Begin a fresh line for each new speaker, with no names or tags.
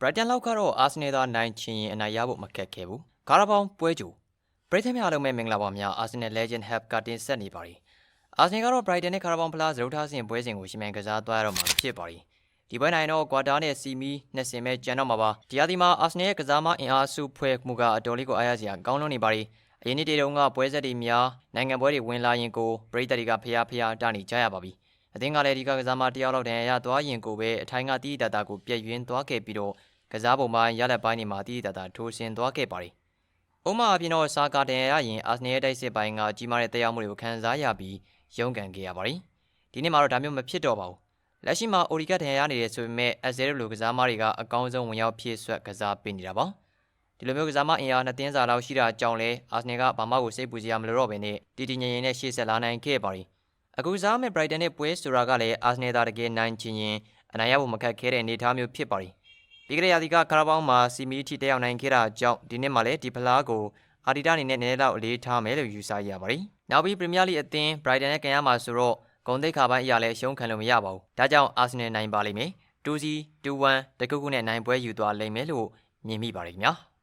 ဘရိုက်တန်လောက်ကတော့အာဆင်နယ်သားနိုင်ချင်ရင်အနိုင်ရဖို့မခက်ခဲဘူးကာရာဘောင်ပွဲကြိုပရိသတ်များအားလုံးပဲမင်္ဂလာပါများအာဆင်နယ် Legend Hub ကတင်ဆက်နေပါတယ်အာဆင်နယ်ကတော့ Brighton နဲ့ Carabao Plus ဇရုထားစဉ်ပွဲစဉ်ကိုရှင်မြန်ကစားသွားရတော့မှာဖြစ်ပါတယ်ဒီပွဲနိုင်တော့ကွာတာနဲ့စီမီနှစ်စင်ပဲကျန်တော့မှာပါဒီဟာဒီမှာအာဆင်နယ်ရဲ့ကစားမအင်အားစုဖွဲ့မှုကအတော်လေးကိုအားရစရာကောင်းလွန်းနေပါတယ်အရင်နေ့တည်းတုန်းကပွဲဆက်တွေများနိုင်ငံပွဲတွေဝင်လာရင်ကိုပရိသတ်တွေကဖျားဖျားတနေကြရပါပြီ အသင်းကလည်းဒီကကစားမတယောက်လောက်တန်ရသွားရင်ကိုပဲအထိုင်းကတီးတတာကိုပြည့်ရင်းသွားခဲ့ပြီးတော့ကစားပုံပိုင်းရလက်ပိုင်းတွေမှာတီးတတာထိုးရှင်သွားခဲ့ပါတယ်။ဥမာအပြင်တော့စာကာတန်ရရင်အာဆနယ်ရဲ့တိုက်စစ်ပိုင်းကကြီးမားတဲ့တရားမှုတွေကိုခံစားရပြီးရုန်းကန်ခဲ့ရပါတယ်။ဒီနေ့မှာတော့ဒါမျိုးမဖြစ်တော့ပါဘူး။လက်ရှိမှာအိုရီကတန်ရနေတယ်ဆိုပေမဲ့အဇဲရလိုကစားမတွေကအကောင်းဆုံးဝင်ရောက်ဖြည့်ဆွတ်ကစားပေးနေတာပါ။ဒီလိုမျိုးကစားမအင်အားနှစ်သင်းစာလောက်ရှိတာကြောင့်လဲအာဆနယ်ကဘာမှကိုစိတ်ပူစရာမလိုတော့ဘဲနဲ့တီတီငြိမ်ငြိမ်နဲ့ရှေ့ဆက်လာနိုင်ခဲ့ပါတယ်။ အခုစားမဲ့ Brighton နဲ့ပွဲဆိုတာကလည်းအာဆနယ်သားတကယ်နိုင်ချင်ရင်အနိုင်ရဖို့မခက်ခဲတဲ့အနေအထားမျိုးဖြစ်ပါတယ်။ပြီးကြတဲ့ရာသီကကာရာဘောင်းမှာစီမီတီတက်ရောက်နိုင်ခဲ့တာကြောင့်ဒီနှစ်မှာလည်းဒီဖလားကိုအာဒီတာအနေနဲ့နည်းနည်းတော့အလေးထားမယ်လို့ယူဆရပါတယ်။နောက်ပြီးပရီးမီးယားလိအသင်း Brighton နဲ့ကန်ရမှာဆိုတော့ဂုံတိတ်ခါပိုင်းအရာလည်းအရှုံးခံလို့မရပါဘူး။ဒါကြောင့်အာဆနယ်နိုင်ပါလိမ့်မယ်။2-0 2-1တကုတ်ကုနဲ့နိုင်ပွဲယူသွားလိမ့်မယ်လို့မြင်မိပါတယ်ခင်ဗျာ။